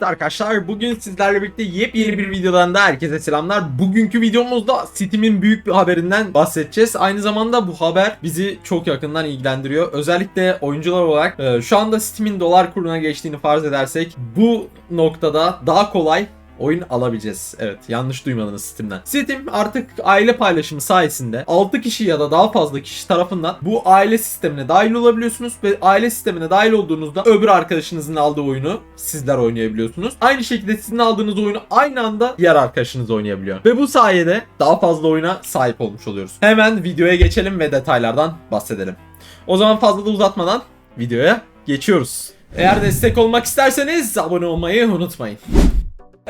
Evet arkadaşlar bugün sizlerle birlikte yepyeni bir videodan da herkese selamlar. Bugünkü videomuzda Steam'in büyük bir haberinden bahsedeceğiz. Aynı zamanda bu haber bizi çok yakından ilgilendiriyor. Özellikle oyuncular olarak e, şu anda Steam'in dolar kuruna geçtiğini farz edersek bu noktada daha kolay oyun alabileceğiz. Evet yanlış duymadınız Steam'den. Steam artık aile paylaşımı sayesinde 6 kişi ya da daha fazla kişi tarafından bu aile sistemine dahil olabiliyorsunuz ve aile sistemine dahil olduğunuzda öbür arkadaşınızın aldığı oyunu sizler oynayabiliyorsunuz. Aynı şekilde sizin aldığınız oyunu aynı anda diğer arkadaşınız oynayabiliyor. Ve bu sayede daha fazla oyuna sahip olmuş oluyoruz. Hemen videoya geçelim ve detaylardan bahsedelim. O zaman fazla da uzatmadan videoya geçiyoruz. Eğer destek olmak isterseniz abone olmayı unutmayın.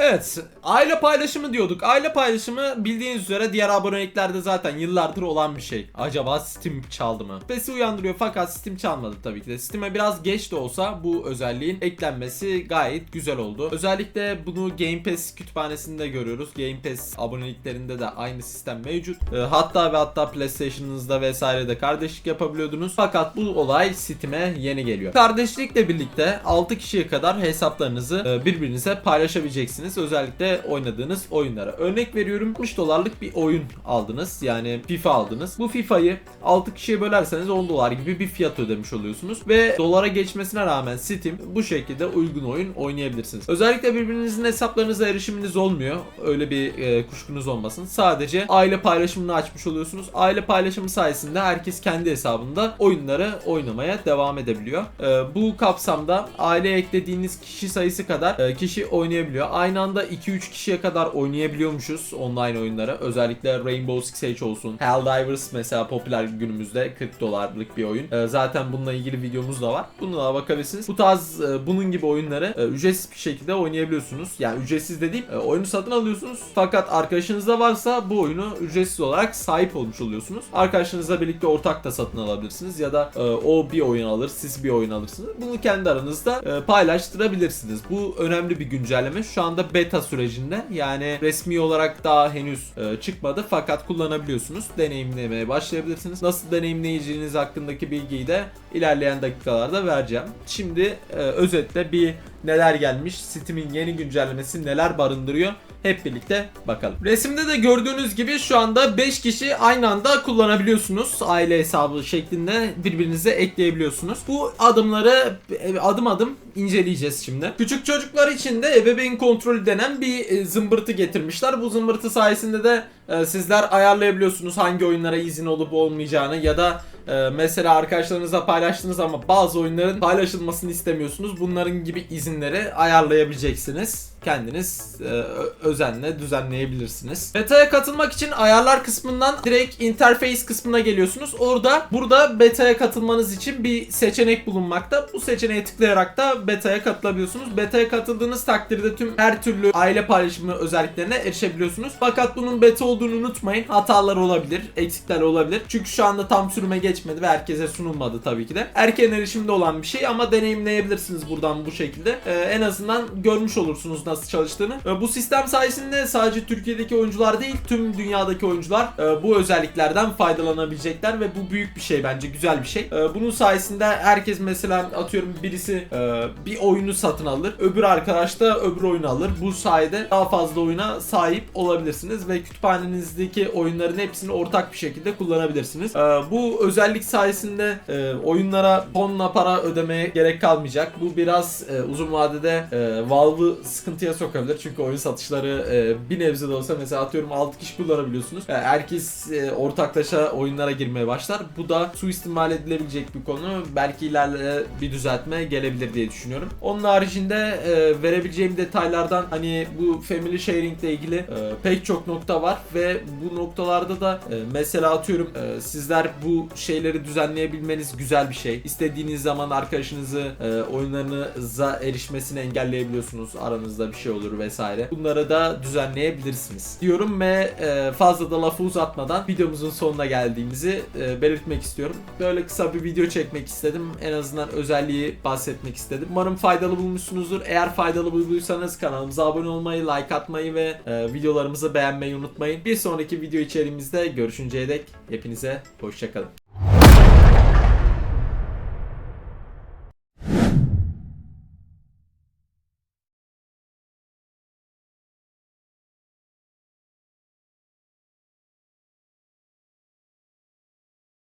Evet, aile paylaşımı diyorduk. Aile paylaşımı bildiğiniz üzere diğer aboneliklerde zaten yıllardır olan bir şey. Acaba Steam çaldı mı? Şüphesi uyandırıyor fakat Steam çalmadı tabii ki de. Steam'e biraz geç de olsa bu özelliğin eklenmesi gayet güzel oldu. Özellikle bunu Game Pass kütüphanesinde görüyoruz. Game Pass aboneliklerinde de aynı sistem mevcut. Ee, hatta ve hatta PlayStation'ınızda vesairede kardeşlik yapabiliyordunuz. Fakat bu olay Steam'e yeni geliyor. Kardeşlikle birlikte 6 kişiye kadar hesaplarınızı e, birbirinize paylaşabileceksiniz. Özellikle oynadığınız oyunlara. Örnek veriyorum 60 dolarlık bir oyun aldınız. Yani FIFA aldınız. Bu FIFA'yı 6 kişiye bölerseniz 10 dolar gibi bir fiyat ödemiş oluyorsunuz. Ve dolara geçmesine rağmen Steam bu şekilde uygun oyun oynayabilirsiniz. Özellikle birbirinizin hesaplarınıza erişiminiz olmuyor. Öyle bir e, kuşkunuz olmasın. Sadece aile paylaşımını açmış oluyorsunuz. Aile paylaşımı sayesinde herkes kendi hesabında oyunları oynamaya devam edebiliyor. E, bu kapsamda aileye eklediğiniz kişi sayısı kadar e, kişi oynayabiliyor. Aynı anda 2-3 kişiye kadar oynayabiliyormuşuz online oyunlara. Özellikle Rainbow Six Siege olsun. Helldivers mesela popüler günümüzde 40 dolarlık bir oyun. E, zaten bununla ilgili videomuz da var. Bununla da bakabilirsiniz. Bu tarz e, bunun gibi oyunları e, ücretsiz bir şekilde oynayabiliyorsunuz. Yani ücretsiz dediğim e, oyunu satın alıyorsunuz. Fakat arkadaşınızda varsa bu oyunu ücretsiz olarak sahip olmuş oluyorsunuz. Arkadaşınızla birlikte ortak da satın alabilirsiniz ya da e, o bir oyun alır, siz bir oyun alırsınız. Bunu kendi aranızda paylaştırabilirsiniz. Bu önemli bir güncelleme. Şu anda beta sürecinde yani resmi olarak daha henüz e, çıkmadı fakat kullanabiliyorsunuz. Deneyimlemeye başlayabilirsiniz. Nasıl deneyimleyeceğiniz hakkındaki bilgiyi de ilerleyen dakikalarda vereceğim. Şimdi e, özetle bir neler gelmiş, Steam'in yeni güncellemesi neler barındırıyor hep birlikte bakalım. Resimde de gördüğünüz gibi şu anda 5 kişi aynı anda kullanabiliyorsunuz. Aile hesabı şeklinde birbirinize ekleyebiliyorsunuz. Bu adımları e, adım adım inceleyeceğiz şimdi. Küçük çocuklar için de ebeveyn kontrolü denen bir e, zımbırtı getirmişler. Bu zımbırtı sayesinde de e, sizler ayarlayabiliyorsunuz hangi oyunlara izin olup olmayacağını ya da e, mesela arkadaşlarınızla paylaştınız ama bazı oyunların paylaşılmasını istemiyorsunuz. Bunların gibi izinleri ayarlayabileceksiniz. Kendiniz e, özenle düzenleyebilirsiniz. Beta'ya katılmak için ayarlar kısmından direkt interface kısmına geliyorsunuz. Orada burada beta'ya katılmanız için bir seçenek bulunmakta. Bu seçeneğe tıklayarak da beta'ya katılabiliyorsunuz. Beta'ya katıldığınız takdirde tüm her türlü aile paylaşımı özelliklerine erişebiliyorsunuz. Fakat bunun beta olduğunu unutmayın. Hatalar olabilir, eksikler olabilir. Çünkü şu anda tam sürüme geçmedi ve herkese sunulmadı tabii ki de. Erken erişimde olan bir şey ama deneyimleyebilirsiniz buradan bu şekilde. Ee, en azından görmüş olursunuz nasıl çalıştığını. Ee, bu sistem sayesinde sadece Türkiye'deki oyuncular değil tüm dünyadaki oyuncular e, bu özelliklerden faydalanabilecekler ve bu büyük bir şey bence güzel bir şey. Ee, bunun sayesinde herkes mesela atıyorum birisi e, bir oyunu satın alır. Öbür arkadaş da öbür oyunu alır. Bu sayede daha fazla oyuna sahip olabilirsiniz ve kütüphanenizdeki oyunların hepsini ortak bir şekilde kullanabilirsiniz. Bu özellik sayesinde e, oyunlara tonla para ödemeye gerek kalmayacak. Bu biraz e, uzun vadede e, Valve'ı sıkıntıya sokabilir. Çünkü oyun satışları e, bir nebze de olsa mesela atıyorum 6 kişi kullanabiliyorsunuz. E, herkes e, ortaklaşa oyunlara girmeye başlar. Bu da suistimal edilebilecek bir konu. Belki ileride bir düzeltme gelebilir diye düşünüyorum. Onun haricinde e, verebileceğim detaylardan hani bu family sharing ile ilgili e, pek çok nokta var ve bu noktalarda da e, mesela atıyorum e, sizler bu şeyleri düzenleyebilmeniz güzel bir şey. İstediğiniz zaman arkadaşınızı e, oyunlarınıza erişmesini engelleyebiliyorsunuz. Aranızda bir şey olur vesaire. Bunları da düzenleyebilirsiniz. Diyorum ve e, fazla da lafı uzatmadan videomuzun sonuna geldiğimizi e, belirtmek istiyorum. Böyle kısa bir video çekmek istedim. En azından özelliği bahsetmek istedim. Umarım faydalı bulmuşsunuzdur. Eğer faydalı bulduysanız kanalımıza abone olmayı, like atmayı ve e, videolarımızı beğenmeyi unutmayın. Bir sonraki video içeriğimizde görüşünceye dek hepinize hoşçakalın.